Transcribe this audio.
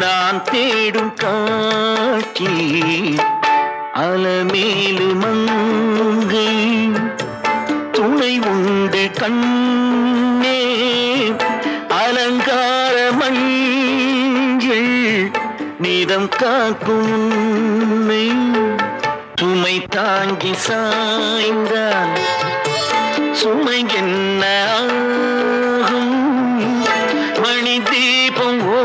நான் தேடும் காட்சி அலமேலு மங்கை. துணை உண்டு கண்ணே அலங்கார மஞ்சள் நிதம் காக்கும் சுமை தாங்கி சாய்ந்தான் சுமை என்ன மணி தீபம் ஓ